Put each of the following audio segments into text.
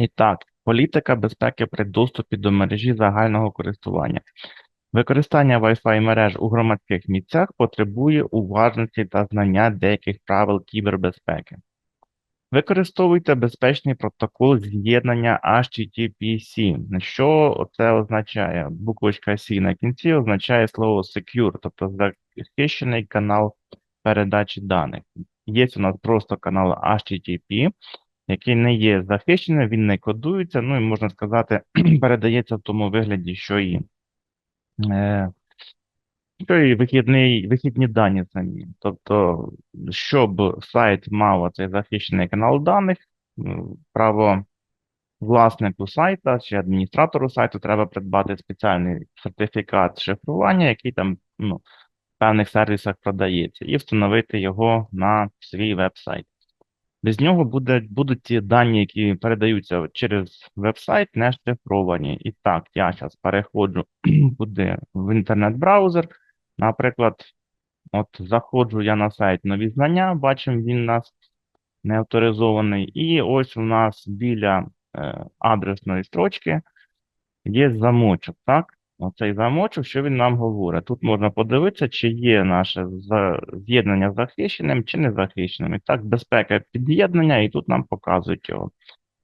І так, політика безпеки при доступі до мережі загального користування. Використання Wi-Fi мереж у громадських місцях потребує уважності та знання деяких правил кібербезпеки. Використовуйте безпечний протокол з'єднання HTTPC. Що це означає? Буквочка C на кінці означає слово secure, тобто захищений канал передачі даних. Є у нас просто канал HTTP, який не є захищеним, він не кодується, ну і можна сказати, передається в тому вигляді, що і, е, що і вихідний, вихідні дані самі. Тобто, щоб сайт мав цей захищений канал даних, право власнику сайта чи адміністратору сайту треба придбати спеціальний сертифікат шифрування, який там ну, в певних сервісах продається, і встановити його на свій веб-сайт. Без нього буде, будуть ті дані, які передаються через веб-сайт, не шифровані. І так, я зараз переходжу куди в інтернет-браузер. Наприклад, от заходжу я на сайт нові знання, бачимо, він у нас не авторизований. І ось у нас біля е, адресної строчки є замочок, так? Оцей замочок, що він нам говорить? Тут можна подивитися, чи є наше з'єднання захищеним, чи не захищеним. І так, безпека під'єднання, і тут нам показують його.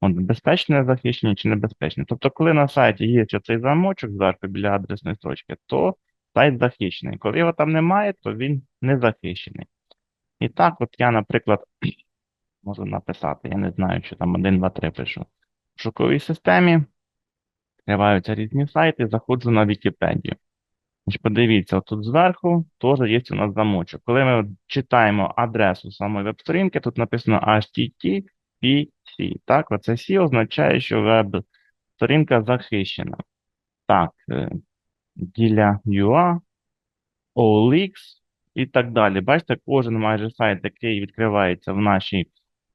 От, безпечне захищення чи небезпечне. Тобто, коли на сайті є цей замочок зверху біля адресної строчки, то сайт захищений. Коли його там немає, то він не захищений. І так, от я, наприклад, можу написати, я не знаю, що там 1, 2, 3 пишу. В шоковій системі відкриваються різні сайти, заходжу на Вікіпедію. Подивіться, тут зверху теж є у нас замочок. Коли ми читаємо адресу самої веб-сторінки, тут написано HTTPC. Так, оце C означає, що веб-сторінка захищена. Так, е, Діля UA, OLX і так далі. Бачите, кожен майже сайт, який відкривається в нашій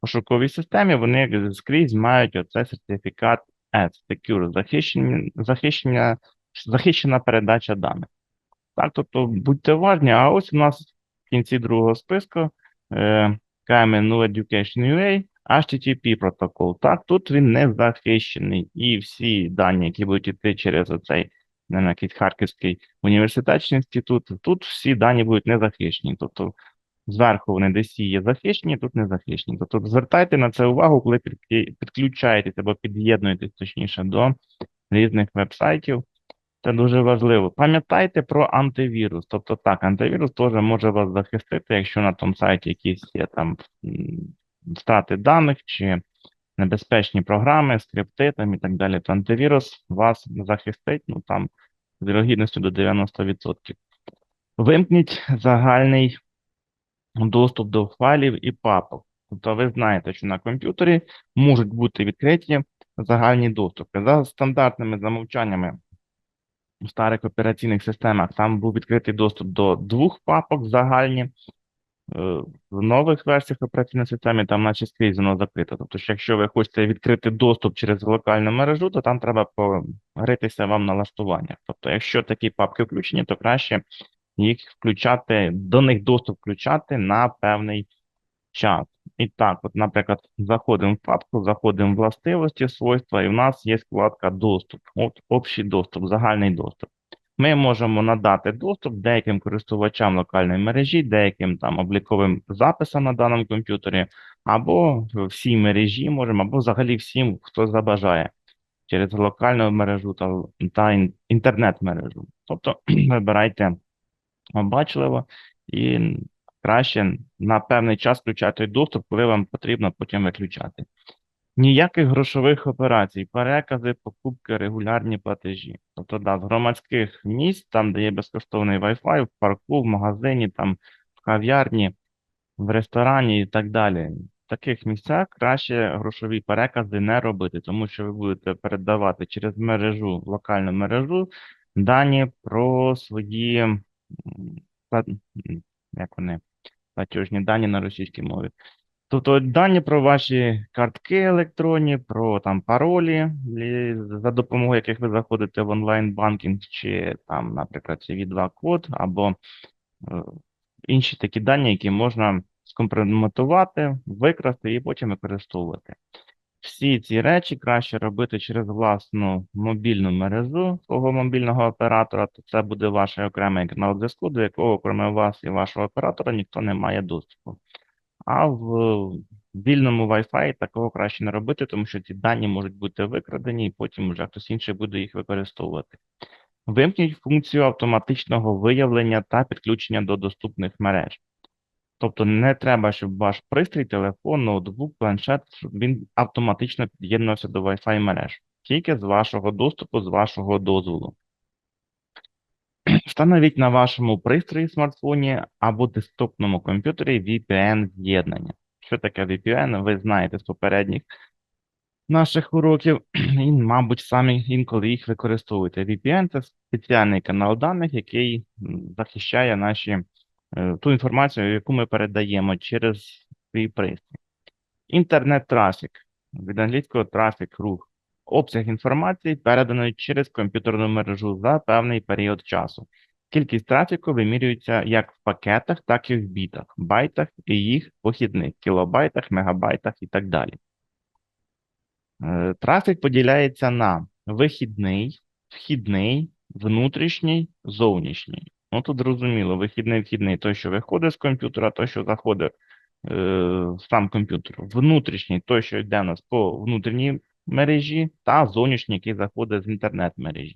пошуковій системі, вони скрізь мають оцей сертифікат S, Secure, захищення, захищення, захищена передача даних. Так, тобто будьте уважні, а ось у нас в кінці другого списку е, KMN New Education UA, HTTP протокол. Так, тут він не захищений. І всі дані, які будуть йти через якийсь Харківський університет чи інститут, тут всі дані будуть не захищені. Тобто зверху вони десь є захищені, тут не захищені. Тобто звертайте на це увагу, коли підключаєтесь або під'єднуєтесь точніше до різних веб-сайтів. Це дуже важливо. Пам'ятайте про антивірус. Тобто так, антивірус теж може вас захистити, якщо на тому сайті якісь є там втрати даних чи небезпечні програми, скрипти там і так далі, то антивірус вас захистить, ну там з вірогідністю до 90%. Вимкніть загальний доступ до файлів і папок. Тобто ви знаєте, що на комп'ютері можуть бути відкриті загальні доступи. За стандартними замовчаннями в старих операційних системах там був відкритий доступ до двох папок загальні. Е, В нових версіях операційної системи там наче скрізь воно закрито. Тобто, що якщо ви хочете відкрити доступ через локальну мережу, то там треба погритися вам налаштування. Тобто, якщо такі папки включені, то краще їх включати, до них доступ включати на певний час. І так, от, наприклад, заходимо в папку, заходимо в властивості, свойства, і в нас є вкладка доступ, от общий доступ, загальний доступ. Ми можемо надати доступ деяким користувачам локальної мережі, деяким там обліковим записам на даному комп'ютері, або всій мережі можемо, або взагалі всім, хто забажає через локальну мережу та, та інтернет-мережу. Тобто вибирайте обачливо і краще на певний час включати доступ, коли вам потрібно потім виключати. Ніяких грошових операцій, перекази, покупки, регулярні платежі. Тобто, да, з громадських місць, там, де є безкоштовний Wi-Fi, в парку, в магазині, там, в кав'ярні, в ресторані і так далі. В таких місцях краще грошові перекази не робити, тому що ви будете передавати через мережу, локальну мережу, дані про свої, як вони, платіжні дані на російській мові. Тобто дані про ваші картки електронні, про там паролі, за допомогою яких ви заходите в онлайн-банкінг, чи там, наприклад, CV2 код, або е, інші такі дані, які можна скомпрометувати, викрасти і потім використовувати. Всі ці речі краще робити через власну мобільну мережу свого мобільного оператора, то це буде ваш окремий канал зв'язку, до якого, крім вас і вашого оператора, ніхто не має доступу. А в вільному Wi-Fi такого краще не робити, тому що ці дані можуть бути викрадені, і потім вже хтось інший буде їх використовувати. Вимкніть функцію автоматичного виявлення та підключення до доступних мереж. Тобто не треба, щоб ваш пристрій, телефон, ноутбук, планшет, він автоматично під'єднувався до Wi-Fi мереж. Тільки з вашого доступу, з вашого дозволу. Встановіть на вашому пристрої смартфоні або десктопному комп'ютері VPN-з'єднання. Що таке VPN, ви знаєте з попередніх наших уроків, і, мабуть, самі інколи їх використовуєте. VPN – це спеціальний канал даних, який захищає наші, ту інформацію, яку ми передаємо через свій пристрій. Інтернет-трафік, від англійського трафік, рух. Обсяг інформації переданої через комп'ютерну мережу за певний період часу. Кількість трафіку вимірюється як в пакетах, так і в бітах, байтах і їх похідних, кілобайтах, мегабайтах і так далі. Е, Трафік поділяється на вихідний, вхідний, внутрішній, зовнішній. Ну тут зрозуміло, вихідний, вхідний той, що виходить з комп'ютера, той, що заходить е, сам комп'ютер. Внутрішній той, що йде у нас по внутрішній мережі, та зовнішній, який заходить з інтернет-мережі.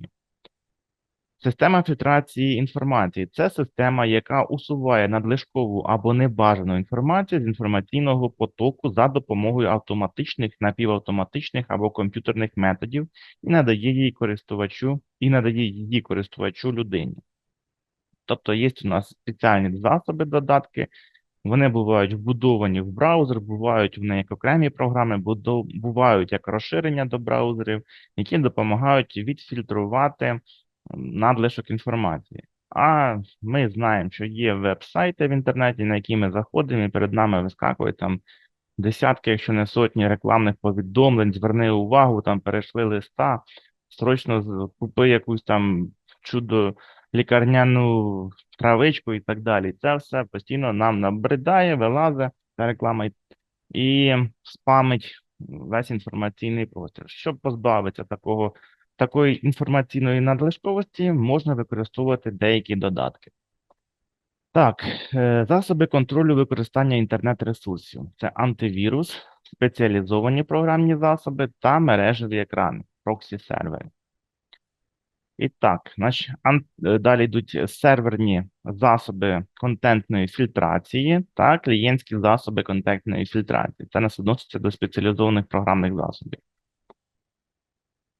Система фільтрації інформації це система, яка усуває надлишкову або небажану інформацію з інформаційного потоку за допомогою автоматичних, напівавтоматичних або комп'ютерних методів і надає її користувачу, і надає її користувачу людині. Тобто є у нас спеціальні засоби, додатки, вони бувають вбудовані в браузер, бувають вони як окремі програми, бувають як розширення до браузерів, які допомагають відфільтрувати надлишок інформації. А ми знаємо, що є веб-сайти в інтернеті, на які ми заходимо, і перед нами вискакують там десятки, якщо не сотні рекламних повідомлень, зверни увагу, там перейшли листа, срочно купи якусь там чудо лікарняну травичку і так далі. Це все постійно нам набридає, вилазить та реклама і- спамить весь інформаційний простір. Щоб позбавитися такого, такої інформаційної надлишковості, можна використовувати деякі додатки. Так, е, засоби контролю використання інтернет-ресурсів. Це антивірус, спеціалізовані програмні засоби та мережеві екрани, проксі-сервери. І так, ан- е, далі йдуть серверні засоби контентної фільтрації та клієнтські засоби контентної фільтрації. Це нас відноситься до спеціалізованих програмних засобів.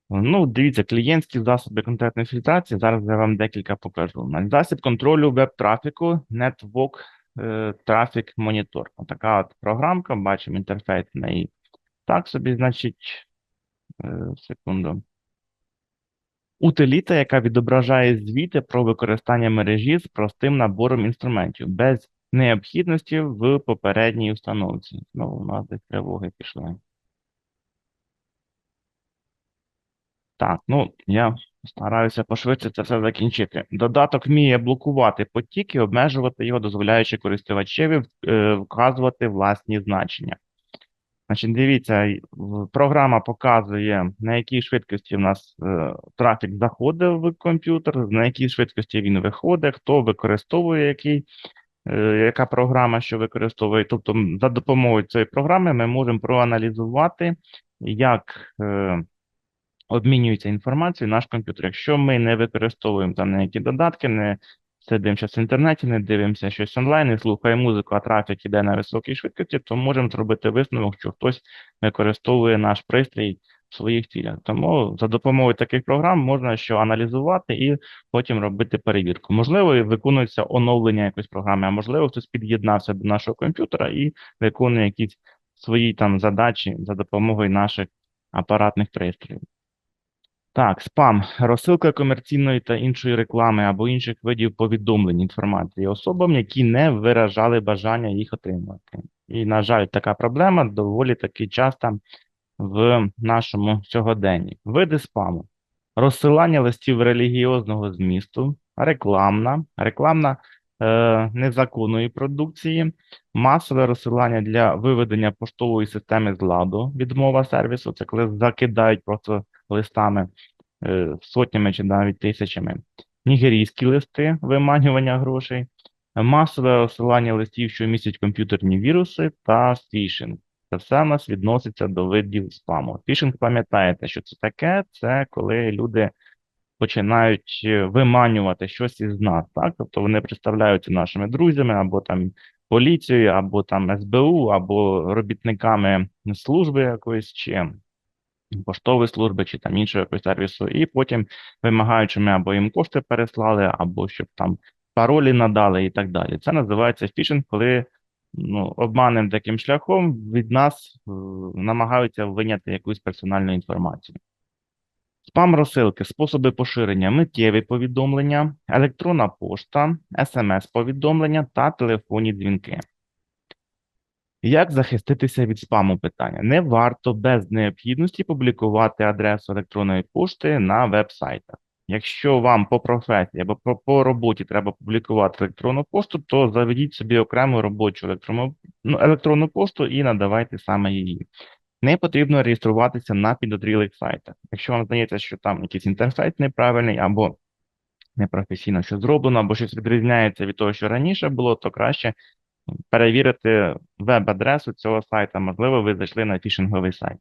Ну, дивіться, клієнтські засоби контентної фільтрації. Зараз я вам декілька покажу. Засіб контролю веб-трафіку Network е, Traffic Monitor. Така от програмка, бачимо інтерфейс в неї. Так собі, значить, е, секунду. Утиліта, яка відображає звіти про використання мережі з простим набором інструментів, без необхідності в попередній установці. Знову у нас десь тривоги пішли. Так, ну я стараюся пошвидше це все закінчити. Додаток вміє блокувати потік і обмежувати його, дозволяючи користувачеві е, вказувати власні значення. Значить, дивіться, програма показує, на якій швидкості в нас е, трафік заходить в комп'ютер, на якій швидкості він виходить, хто використовує який, е, яка програма, що використовує. Тобто, за допомогою цієї програми ми можемо проаналізувати, як е, обмінюється інформацією наш комп'ютер. Якщо ми не використовуємо там ніякі додатки, не сидимо щось в інтернеті, не дивимося щось онлайн, не слухаємо музику, а трафік іде на високій швидкості, то можемо зробити висновок, що хтось використовує наш пристрій в своїх цілях. Тому за допомогою таких програм можна що аналізувати і потім робити перевірку. Можливо, виконується оновлення якоїсь програми, а можливо, хтось під'єднався до нашого комп'ютера і виконує якісь свої там задачі за допомогою наших апаратних пристроїв. Так, спам, розсилка комерційної та іншої реклами або інших видів повідомлень інформації особам, які не виражали бажання їх отримувати. І, на жаль, така проблема доволі таки часто в нашому сьогоденні. Види спаму. Розсилання листів релігіозного змісту, рекламна. Рекламна е, незаконної продукції, масове розсилання для виведення поштової системи з ладу, відмова сервісу, це коли закидають просто листами е, сотнями чи навіть тисячами, нігерійські листи, виманювання грошей, масове розсилання листів, що містять комп'ютерні віруси та фішинг. Це все в нас відноситься до видів спаму. Фішинг, пам'ятаєте, що це таке? Це коли люди починають е, виманювати щось із нас, так? Тобто вони представляються нашими друзями, або там поліцією, або там СБУ, або робітниками служби якоїсь, чи поштової служби, чи там іншого сервісу, і потім вимагають, щоб ми або їм кошти переслали, або щоб там паролі надали і так далі. Це називається фішинг, коли ну, обманним таким шляхом від нас е, намагаються виняти якусь персональну інформацію. Спам розсилки, способи поширення, миттєві повідомлення, електронна пошта, смс-повідомлення та телефонні дзвінки. Як захиститися від спаму питання? Не варто без необхідності публікувати адресу електронної пошти на веб-сайтах. Якщо вам по професії або по, по роботі треба публікувати електронну пошту, то заведіть собі окрему робочу електронну, ну, електронну пошту і надавайте саме її. Не потрібно реєструватися на підозрілих сайтах. Якщо вам здається, що там якийсь інтерфейс неправильний або непрофесійно що зроблено, або щось відрізняється від того, що раніше було, то краще перевірити веб-адресу цього сайту. Можливо, ви зайшли на фішинговий сайт.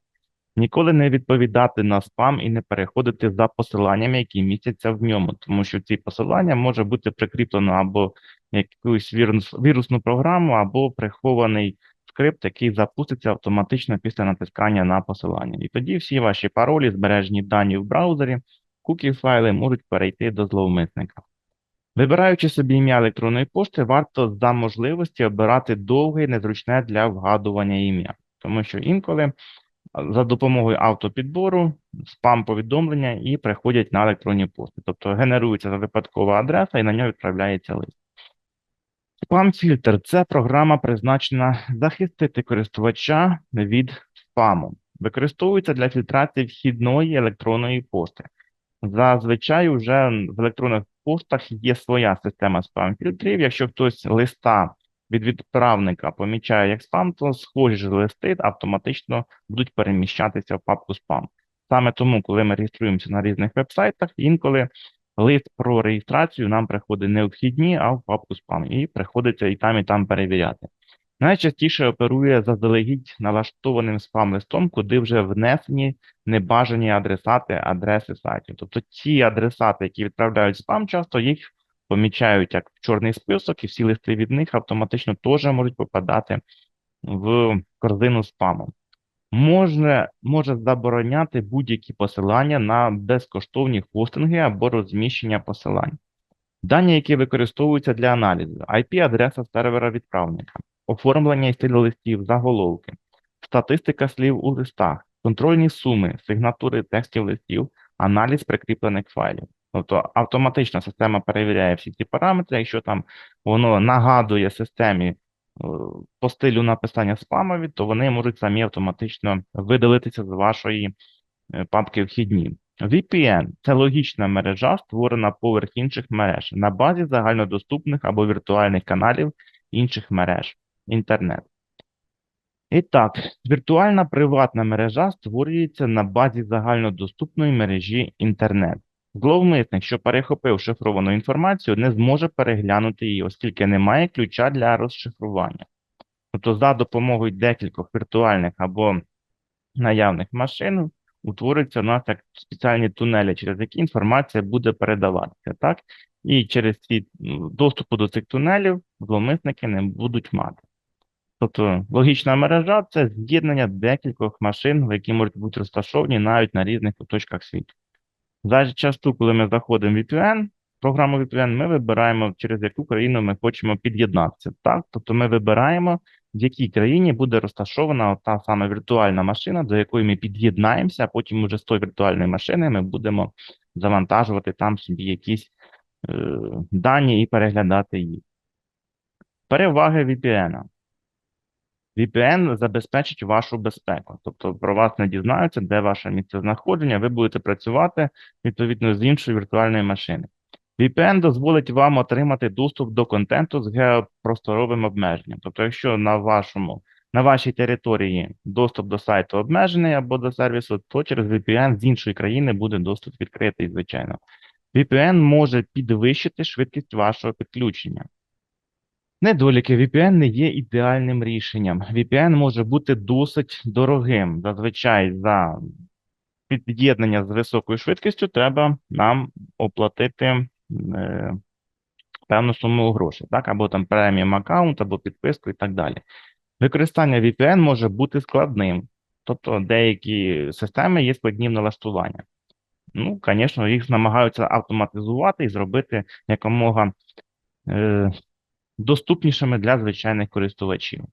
Ніколи не відповідати на спам і не переходити за посиланнями, які містяться в ньому, тому що ці посилання може бути прикріплено або якусь вірус, вірусну програму, або прихований скрипт, який запуститься автоматично після натискання на посилання. І тоді всі ваші паролі, збережені дані в браузері, кукі файли можуть перейти до зловмисника. Вибираючи собі ім'я електронної пошти, варто за можливості обирати довге і незручне для вгадування ім'я, тому що інколи за допомогою автопідбору спам-повідомлення і приходять на електронні пошти. Тобто генерується випадкова адреса і на нього відправляється лист. Спам-фільтр це програма, призначена захистити користувача від спаму. Використовується для фільтрації вхідної електронної пошти. Зазвичай вже в електронних поштах є своя система спам-фільтрів. Якщо хтось листа від відправника помічає як спам, то схожі ж листи автоматично будуть переміщатися в папку спам. Саме тому, коли ми реєструємося на різних веб-сайтах, інколи лист про реєстрацію нам приходить не в вхідні, а в папку спам. І приходиться і там, і там перевіряти. Найчастіше оперує заздалегідь налаштованим спам-листом, куди вже внесені небажані адресати адреси сайтів. Тобто ті адресати, які відправляють спам, часто їх помічають як в чорний список, і всі листи від них автоматично теж можуть попадати в корзину спаму. Можна, може забороняти будь-які посилання на безкоштовні хостинги або розміщення посилань. Дані, які використовуються для аналізу, IP-адреса сервера відправника, оформлення і стиль листів, заголовки, статистика слів у листах, контрольні суми, сигнатури текстів листів, аналіз прикріплених файлів. Тобто автоматична система перевіряє всі ці параметри, якщо там воно нагадує системі е, по стилю написання спамові, то вони можуть самі автоматично видалитися з вашої е, папки вхідні. VPN – це логічна мережа, створена поверх інших мереж на базі загальнодоступних або віртуальних каналів інших мереж інтернет. І так, віртуальна приватна мережа створюється на базі загальнодоступної мережі інтернет. Зловмисник, що перехопив шифровану інформацію, не зможе переглянути її, оскільки немає ключа для розшифрування. Тобто, за допомогою декількох віртуальних або наявних машин утворюються у нас як спеціальні тунелі, через які інформація буде передаватися. так? І через ці доступу до цих тунелів зловмисники не будуть мати. Тобто логічна мережа це з'єднання декількох машин, які можуть бути розташовані навіть на різних куточках світу. За часту, коли ми заходимо в VPN, програму VPN, ми вибираємо, через яку країну ми хочемо під'єднатися. Так? Тобто ми вибираємо, в якій країні буде розташована та саме віртуальна машина, до якої ми під'єднаємося, а потім уже з тої віртуальної машини ми будемо завантажувати там собі якісь е, дані і переглядати їх. Переваги VPN. VPN забезпечить вашу безпеку, тобто про вас не дізнаються, де ваше місце знаходження, ви будете працювати відповідно з іншої віртуальної машини. VPN дозволить вам отримати доступ до контенту з геопросторовим обмеженням. Тобто, якщо на вашому, на вашій території доступ до сайту обмежений або до сервісу, то через VPN з іншої країни буде доступ відкритий, звичайно. VPN може підвищити швидкість вашого підключення. Недоліки VPN не є ідеальним рішенням. VPN може бути досить дорогим. Зазвичай за під'єднання з високою швидкістю треба нам оплатити е, певну суму грошей, так? Або там преміум аккаунт, або підписку і так далі. Використання VPN може бути складним, тобто деякі системи є складні в налаштуванні. Ну, звісно, їх намагаються автоматизувати і зробити якомога е, доступнішими для звичайних користувачів.